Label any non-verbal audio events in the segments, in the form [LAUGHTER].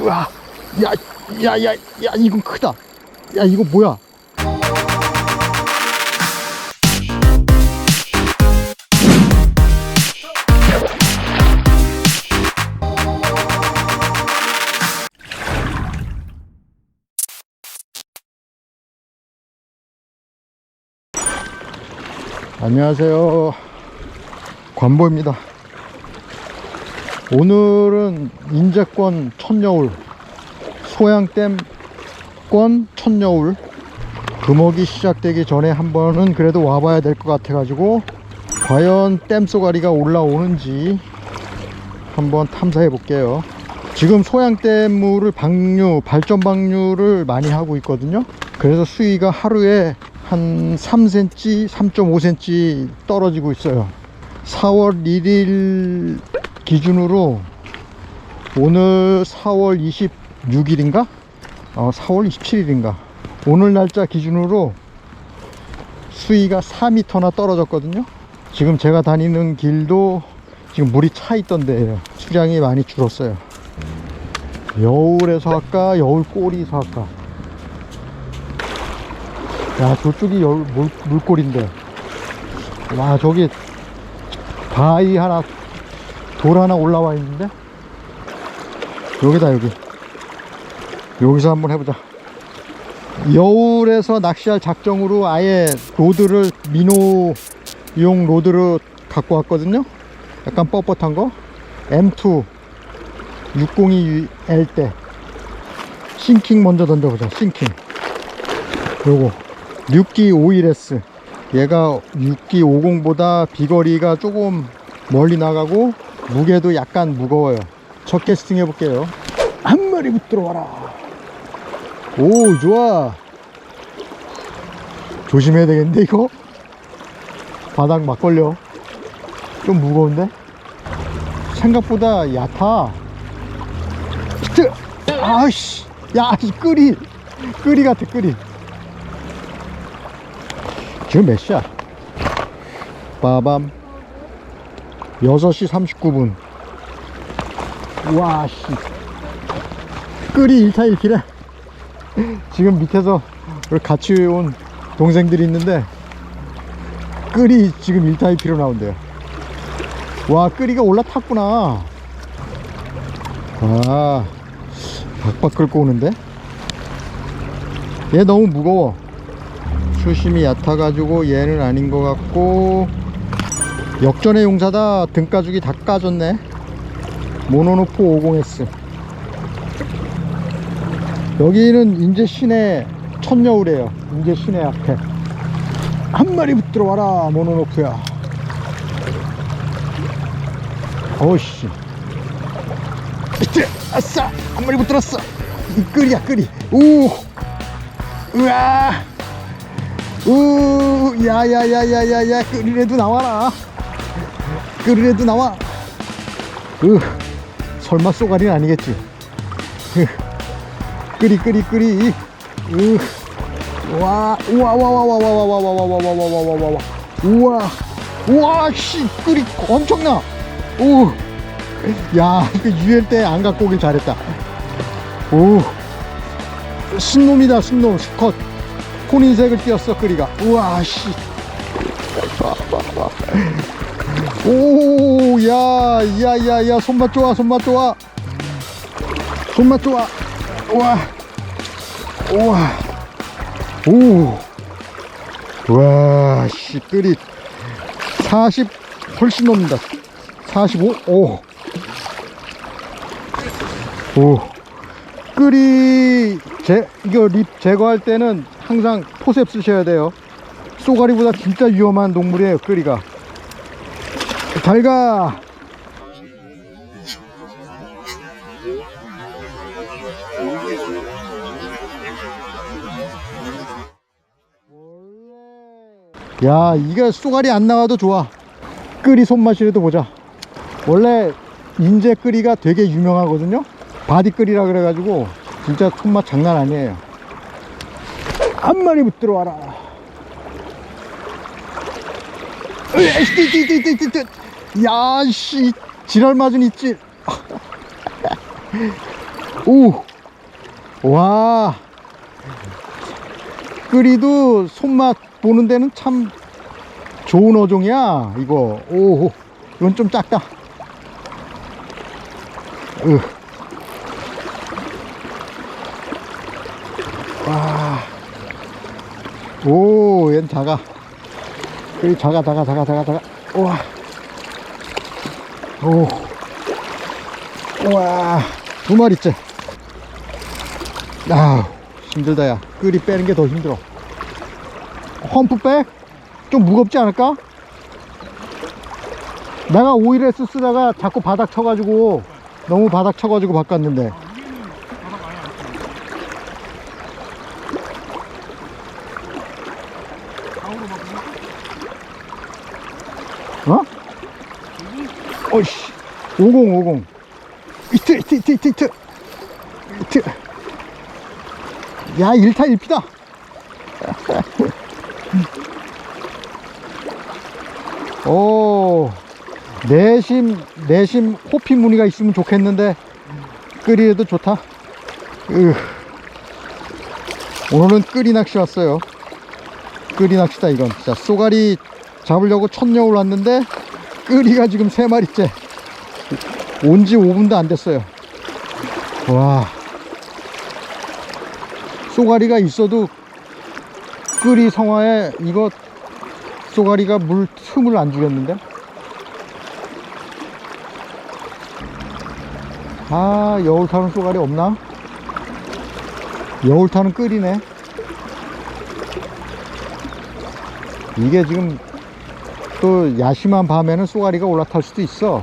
우와, 야, 야, 야, 야, 이건 크다. 야, 이거 뭐야? 안녕하세요. 관보입니다. 오늘은 인제권 천여울, 소양댐권 천여울, 금어기 시작되기 전에 한 번은 그래도 와봐야 될 것 같아 가지고, 과연 댐 쏘가리가 올라오는지 한번 탐사해 볼게요. 지금 소양댐 물을 방류, 발전 방류를 많이 하고 있거든요. 그래서 수위가 하루에 한 3cm, 3.5cm 떨어지고 있어요. 4월 1일 기준으로 오늘 4월 26일인가? 어, 4월 27일인가? 오늘 날짜 기준으로 수위가 4m나 떨어졌거든요. 지금 제가 다니는 길도 지금 물이 차 있던 데예요. 수량이 많이 줄었어요. 여울에서 할까? 여울 꼬리에서 할까? 야 저쪽이 여, 물, 물골인데 와 저기 바위 하나 돌 하나 올라와 있는데? 여기다 여기. 여기서 한번 해보자. 여울에서 낚시할 작정으로 아예 로드를 민호용 로드를 갖고 왔거든요? 약간 뻣뻣한 거? M2 602L 때. 싱킹 먼저 던져보자 싱킹. 요거. 6기 51S 얘가 6기 50보다 비거리가 조금 멀리 나가고 무게도 약간 무거워요. 첫 캐스팅 해볼게요. 한 마리 붙들어 와라. 오 좋아. 조심해야 되겠는데 이거? 바닥 막 걸려. 좀 무거운데? 생각보다 얕아. 히트 아씨. 야이 끄리. 끄리 같아 끄리. 지금 몇 시야? 빠밤 6시 39분. 와 씨. 끓이 1타 1키래 지금 밑에서 같이 온 동생들이 있는데 끓이 지금 1타 1키로 나온대요. 와 끓이가 올라탔구나. 아 박박 끓고 오는데? 얘 너무 무거워. 수심이 얕아가지고 얘는 아닌 것 같고 역전의 용사다. 등가죽이 다 까졌네. 모노노프 50S 여기는 인제 시내 천여울이에요. 인제 시내 앞에. 한 마리 붙들어 와라 모노노프야. 어우씨. 이트 아싸 한 마리 붙들었어. 이 끓이야 끓이. 오 우와. 우, 야야야야야야, 끓이래도 나와라. 끓이래도 나와. 으, 설마 쏘가리는 아니겠지. 으, 끓이 끓이 끓이. 으, 와, 우와, 와, 와, 와, 와, 와, 와, 와, 와, 와, 와, 와, 와, 와, 와, 와, 우와, 우와, 씨, 끓이 엄청나. 오, 야, 그 유엘 때안 갖고 오길 잘했다. 오, 순놈이다, 순놈, 수컷. 혼인색을 띄었어 끓이가 우와 씨 오 야 야 야 야 손맛 좋아 손맛 좋아. 손맛 좋아. 우와. 우와. 오 와 씨 끓이 40 훨씬 넘는다. 45 오. 오. 끓이 제 이거 립 제거할 때는 항상 포셉 쓰셔야 돼요. 쏘가리보다 진짜 위험한 동물이에요 끓이가 잘가. 야 이게 쏘가리 안 나와도 좋아. 끓이 손맛이라도 보자. 원래 인제 끓이가 되게 유명하거든요? 바디 끓이라 그래가지고 진짜 손맛 장난 아니에요. 한 마리 붙들어 와라. 야, 씨, 지랄 맞은 있지. 오! 와! 끓이도 손맛 보는 데는 참 좋은 어종이야, 이거. 오, 이건 좀 작다. 으. 와. 오, 얜 작아. 이 작아, 작아, 작아, 작아, 작아. 우와. 오. 우와. 두 마리째. 아, 힘들다, 야. 끓이 빼는 게 더 힘들어. 험프백? 좀 무겁지 않을까? 내가 오일에스 쓰다가 자꾸 바닥 쳐가지고 너무 바닥 쳐가지고 바꿨는데 어이씨 5050 이트 이트 이트 이트 이트 이트 야 1타 1피다. [LAUGHS] 오. 내심 내심 호피 무늬가 있으면 좋겠는데 끄리에도 좋다. 으. 오늘은 끄리 낚시 왔어요. 끄리 낚시다 이건. 자 쏘가리 잡으려고 첫여울 왔는데 끄리가 지금 세 마리째. 온 지 5분도 안 됐어요. 와. 쏘가리가 있어도 끄리 성화에 이거 쏘가리가 물 틈을 안 주겠는데? 아 여울 타는 쏘가리 없나? 여울 타는 끄리네. 이게 지금 또 야심한 밤에는 쏘가리가 올라탈 수도 있어.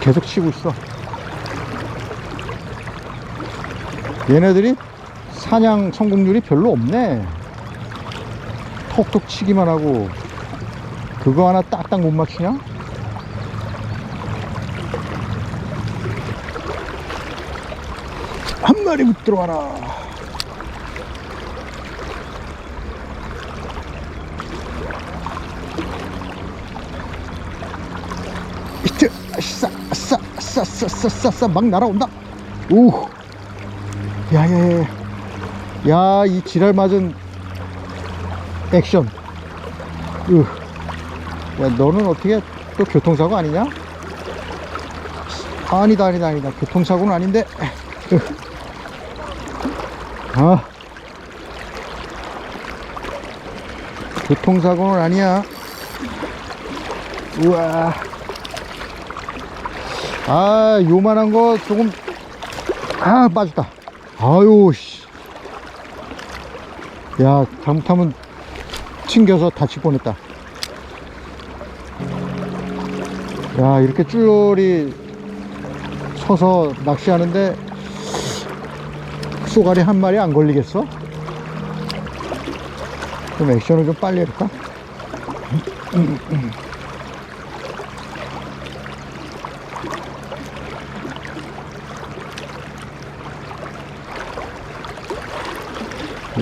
계속 치고 있어. 얘네들이 사냥 성공률이 별로 없네. 톡톡 치기만 하고 그거 하나 딱딱 못 맞추냐? 한 마리 못 들어와라 히트 아싸 아싸 아 싸 아싸 아싸 아싸 막 날아온다. 오 야야야 야. 이 지랄 맞은 액션. 으. 야 너는 어떻게 또 교통사고 아니냐? 아니다 아니다 아니다. 교통사고는 아닌데. 으. 아. 교통사고는 아니야. 우와 아 요만한 거 조금 아 빠졌다 아유 씨. 야 잘못하면 튕겨서 다칠 뻔했다 야 이렇게 쭈얼이 서서 낚시하는데 쏘가리 한 마리 안 걸리겠어? 좀 액션을 좀 빨리 해볼까?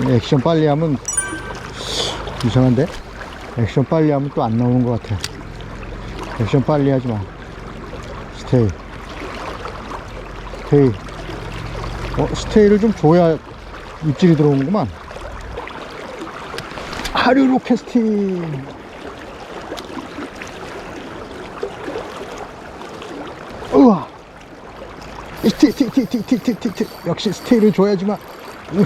액션 빨리 하면 이상한데? 액션 빨리 하면 또 안 나오는 것 같아. 액션 빨리 하지 마. 스테이. 스테이. 어, 스테이를 좀 줘야 입질이 들어오는구만. 하류로 캐스팅. 우와. 티, 티, 티, 티, 티, 티. 역시 스테이를 줘야지만. 으. 으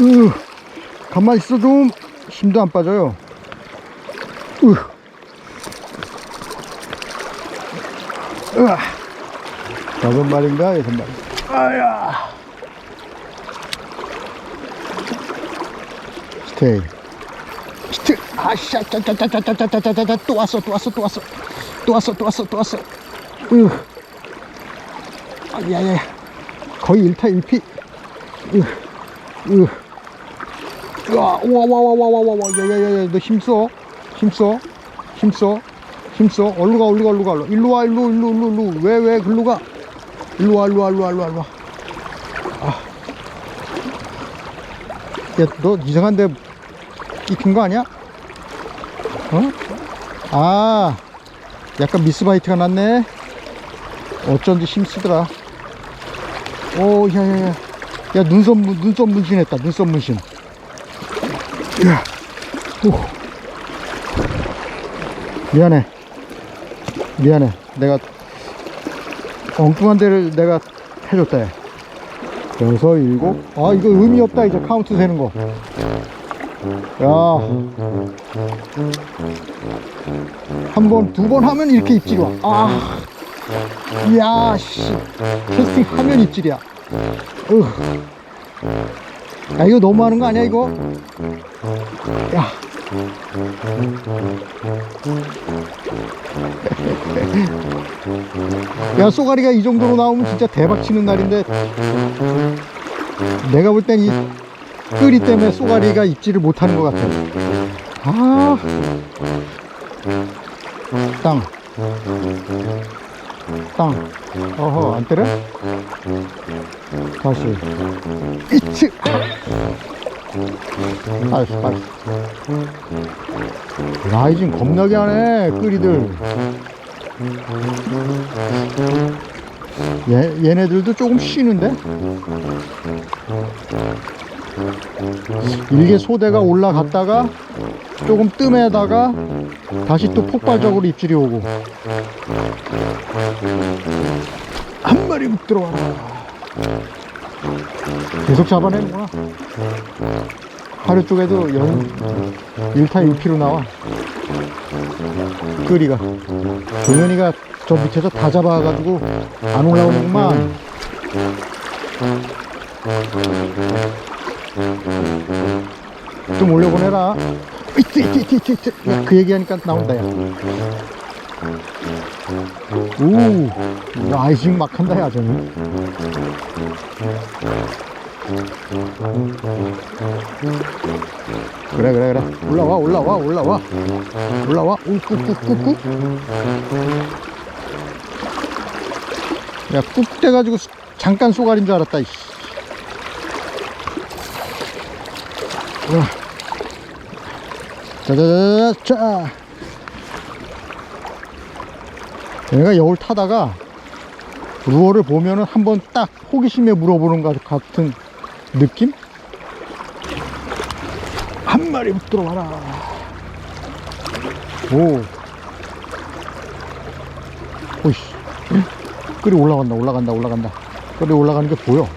으, 가만히 있어도 힘도 안 빠져요. 으. 으아. 다섯 마리인가 여섯 마리. 아야. 스테이. 스테. 아. 아씨, 짜짜짜짜짜짜짜짜짜 또 왔어, 또 왔어, 또 왔어, 또 왔어, 또 왔어, 또 왔어. 으, 아, 야 야 야, 거의 1타 1피. 으, 으와 와와와와와와. 야야야야 너 힘써? 힘써? 힘써? 힘써? 얼루 가 얼루 가 얼루 가 얼루 일로 와 일로 일로 일로 일로. 왜왜 글로 가? 일로 와 일로 와 일로 와 일로 와 일로 와. 아. 야너 이상한데 입힌 거 아니야? 어? 아 약간 미스바이트가 났네. 어쩐지 힘쓰더라. 오 야야야. 야, 눈썹, 문- 눈썹 문신했다. 눈썹 문신. 야, 오. 미안해. 미안해. 내가 엉뚱한 데를 내가 해줬다. 야. 여섯, 일곱. 아, 이거 의미 없다. 이제 카운트 세는 거. 야. 한 번, 두 번 하면 이렇게 입질이 와. 아. 야, 씨. 캐스팅 하면 입질이야. 으. 야, 이거 너무하는 거 아니야, 이거? 야. [LAUGHS] 야, 쏘가리가 이 정도로 나오면 진짜 대박 치는 날인데, 내가 볼 땐 이 끄리 때문에 쏘가리가 입질을 못하는 것 같아. 아, 땅, 땅. 어허, 안 때려? 다시. 이츠! 다시, 다시. 라이징 겁나게 하네, 끄리들. 얘, 얘네들도 조금 쉬는데? 일개 소대가 올라갔다가 조금 뜸에다가 다시 또 폭발적으로 입질이 오고 한 마리 못 들어와라 계속 잡아내는구나. 하루 쪽에도 연 1타 1피로 나와. 끄리가. 동현이가 저 밑에서 다 잡아가지고 안 올라오는구만 좀 올려보내라 이트 이트 이트 이트 야, 그 얘기하니까 나온다 야오 아이싱 막 한다 야 저는 그래 그래 그래 올라와 올라와 올라와 올라와 우꾹꾹꾹꾹 야꾹 돼가지고 수- 잠깐 쏘가린 줄 알았다 이씨 야. 자자자자 얘가 여울 타다가 루어를 보면은 한번 딱 호기심에 물어보는 것 같은 느낌? 한 마리 못 들어 와라. 오. 오이씨. 끓이 올라간다, 올라간다, 올라간다. 끓이 올라가는 게 보여.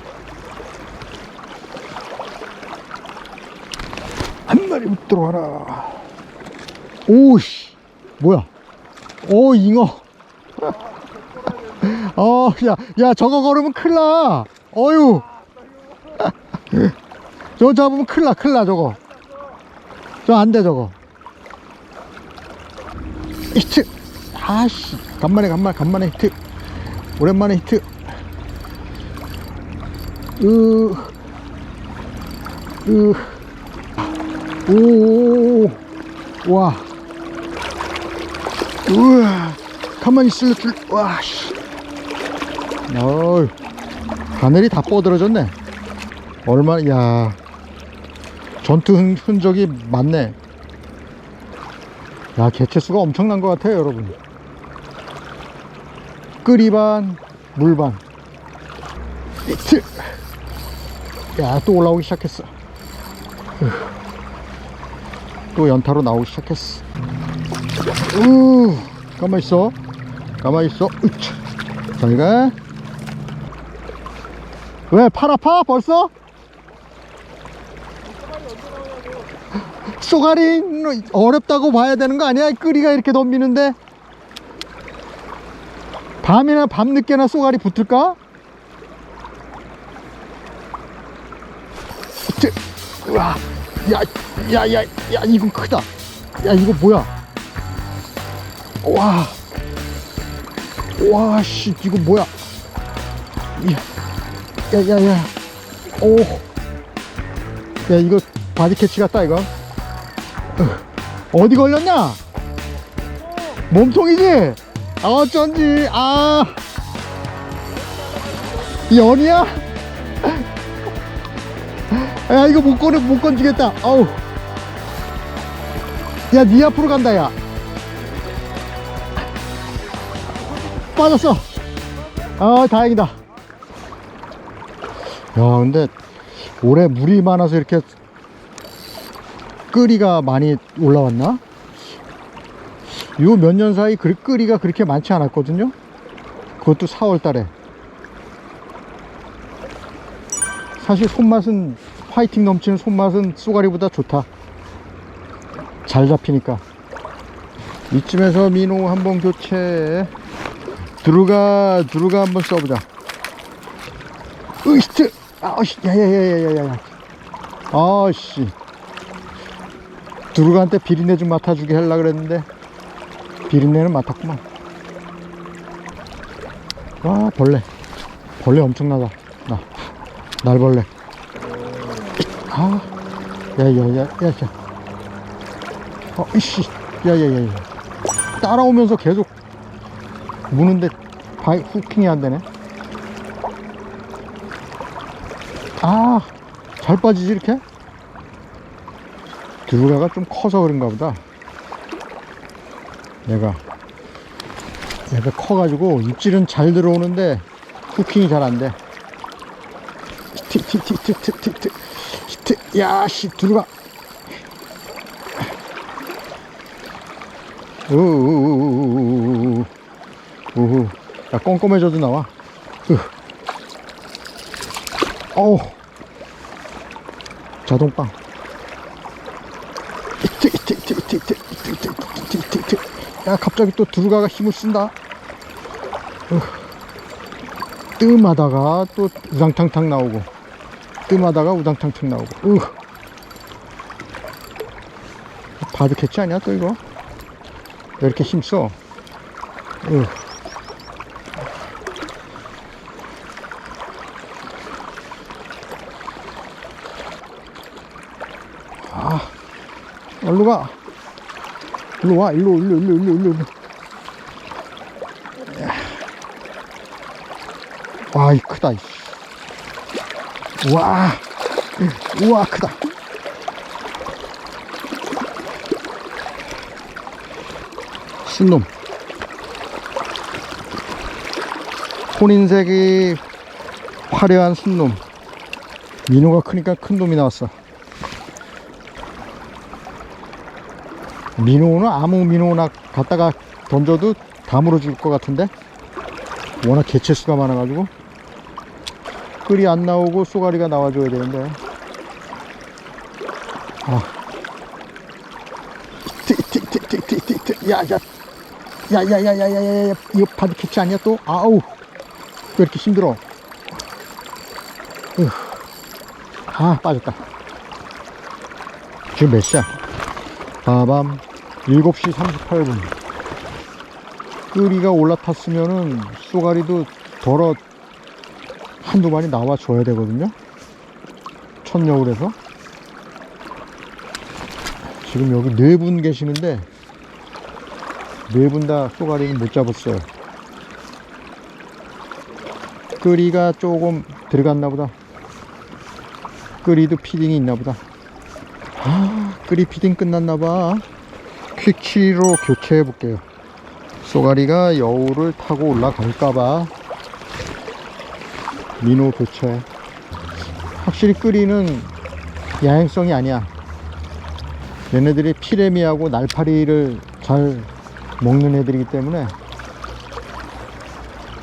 한 마리 못 들어와라. 오씨. 뭐야. 오, 잉어. [LAUGHS] 어, 야, 야, 저거 걸으면 큰일 나. 어유. [LAUGHS] 저거 잡으면 큰일 나, 큰일 나, 저거. 저 안 돼, 저거. 히트. 아씨. 간만에, 간만에, 간만에 히트. 오랜만에 히트. 으, 으, 오, 와. 우와. 가만히 있을 줄, 와, 씨. 어이, 하늘이 다 뻗어졌네. 얼마나, 야. 전투 흔, 흔적이 많네. 야, 개체수가 엄청난 것 같아요, 여러분. 끓이반, 물반. 야, 또 올라오기 시작했어. 으. 또 연타로 나오기 시작했어. 우, 가만 있어. 가만 있어. 으차. 잘 가. 왜, 팔 아파? 벌써? 쏘가리 어렵다고 봐야 되는 거 아니야? 끄리가 이렇게 덤비는데 밤이나 밤늦게나 쏘가리 붙을까? 쯔, 우와, 야, 야, 야, 야, 이건 크다. 야 이거 뭐야 와 와, 씨, 이거 뭐야? 야, 야, 야, 야. 오. 야, 이거 바디 캐치 같다, 이거. 어, 어디 걸렸냐? 몸통이지? 아, 어쩐지, 아. 연이야? 야, 이거 못 꺼내, 못 건지겠다. 아우. 야, 니 앞으로 간다, 야. 빠졌어. 아, 다행이다. 야, 근데 올해 물이 많아서 이렇게 끓이가 많이 올라왔나? 요 몇 년 사이 그 끓이가 그렇게 많지 않았거든요. 그것도 4월 달에. 사실 손맛은 파이팅 넘치는 손맛은 쏘가리보다 좋다. 잘 잡히니까. 이쯤에서 민호 한 번 교체. 두루가 두루가 한번 써보자. 으이스트. 아씨, 야야야야야야. 아씨. 두루가한테 비린내 좀 맡아주게 하려 그랬는데 비린내는 맡았구만. 와 벌레. 벌레 엄청나다. 나 날벌레. 아, 야야야 야 야. 어, 이씨, 야야야 야. 따라오면서 계속 무는데 바이 후킹이 안 되네. 아, 잘 빠지지 이렇게? 두루가가 좀 커서 그런가 보다. 얘가 얘가 커가지고 입질은 잘 들어오는데 후킹이 잘 안 돼. 히트 야, 씨, 들어가. 우우우우우우우. 우우. 야, 꼼꼼해져도 나와. 으. 어우. 자동빵. 야, 갑자기 또 두루가가 힘을 쓴다. 으. 뜸하다가 또 우상탕탕 나오고. 뜸하다가 우당탕탕 나오고. 으. 바드 캐치 아니야, 또 이거? 왜 이렇게 힘써? 으. 아, 얼로 가. 일로 와, 일로, 일로, 일로, 일로. 일로. 와, 이 크다. 이씨. 우와, 우와, 크다. 순놈. 혼인색이 화려한 순놈. 민호가 크니까 큰 놈이 나왔어. 민호는 아무 민호나 갖다가 던져도 다 물어줄 것 같은데 워낙 개체수가 많아가지고 끌이 안 나오고 쏘가리가 나와줘야 되는데. 아. 틱틱틱틱틱틱틱. 야야. 야 야야야야야야. 이거 바디 캐치 아니야 또? 아우. 왜 이렇게 힘들어? 으. 아 빠졌다. 지금 몇 시야? 빠밤 7시 38분. 끓이가 올라탔으면은 쏘가리도 덜어 한두 마리 나와 줘야 되거든요. 첫 여울에서. 지금 여기 네 분 계시는데 네 분 다 쏘가리는 못 잡았어요. 끓이가 조금 들어갔나 보다. 끓이도 피딩이 있나 보다. 아 끓이 피딩 끝났나 봐. 퀵치로 교체해 볼게요. 쏘가리가 여우를 타고 올라갈까봐 민호 교체. 확실히 끓이는 야행성이 아니야. 얘네들이 피레미하고 날파리를 잘 먹는 애들이기 때문에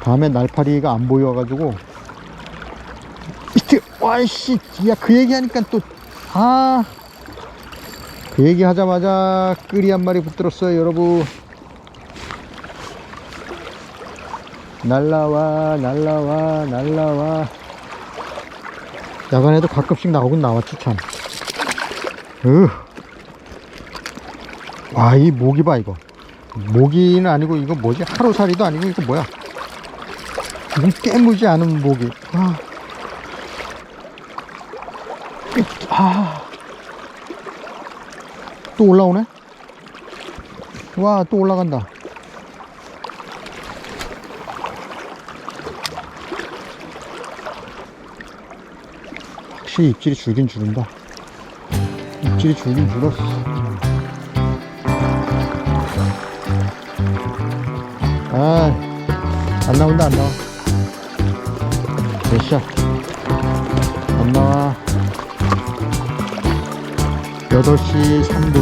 밤에 날파리가 안 보여가지고 이트 와이씨 야그 얘기하니까 또 아. 그 얘기 하자마자 끓이 한 마리 붙들었어요 여러분 날라와 날라와 날라와 야간에도 가끔씩 나오긴 나왔지 참 으. 와, 이 모기 봐, 이거. 모기는 아니고, 이거 뭐지? 하루살이도 아니고, 이거 뭐야? 이건 깨무지 않은 모기. 아. 아. 또 올라오네? 와, 또 올라간다. 확실히 입질이 줄긴 줄은다. 입질이 줄긴 줄었어. 아, 안 나온다, 안 나와. 몇샷? 안 나와. 8시 3분.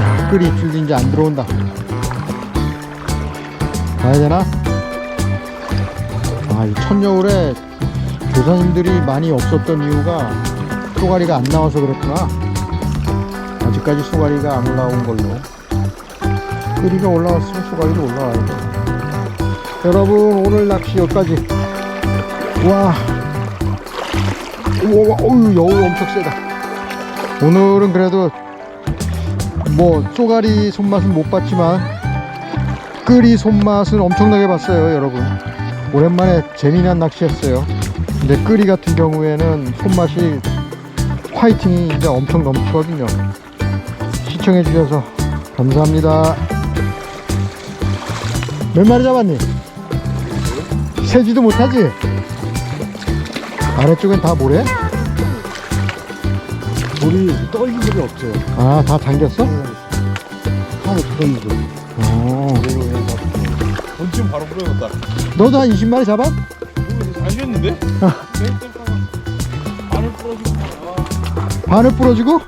야, 끓이 줄긴 이제 안 들어온다. 가야 되나? 아, 이 첫여울에 조사님들이 많이 없었던 이유가 쏘가리가 안 나와서 그랬구나. 아직까지 쏘가리가 안 올라온 걸로. 끓이가 올라왔으면 쏘가리도 올라와야 돼. 여러분, 오늘 낚시 여기까지. 와. 우와, 어우, 여울 엄청 세다. 오늘은 그래도 뭐 쏘가리 손맛은 못 봤지만 끓이 손맛은 엄청나게 봤어요, 여러분. 오랜만에 재미난 낚시였어요. 근데 끓이 같은 경우에는 손맛이 화이팅이 이제 엄청 넘치거든요. 시청해 주셔서 감사합니다. 몇 마리 잡았니? 세지도 못하지? 아래쪽엔 다 모래? 물이 떨긴 적이 없어요. 아, 다 잠겼어? 하나 들었는데. 어. 본쯤 바로 뿌려졌다. 너도 한 20마리 잡아? 알겠는데? 반을 뿌려주고 반을 부러지고?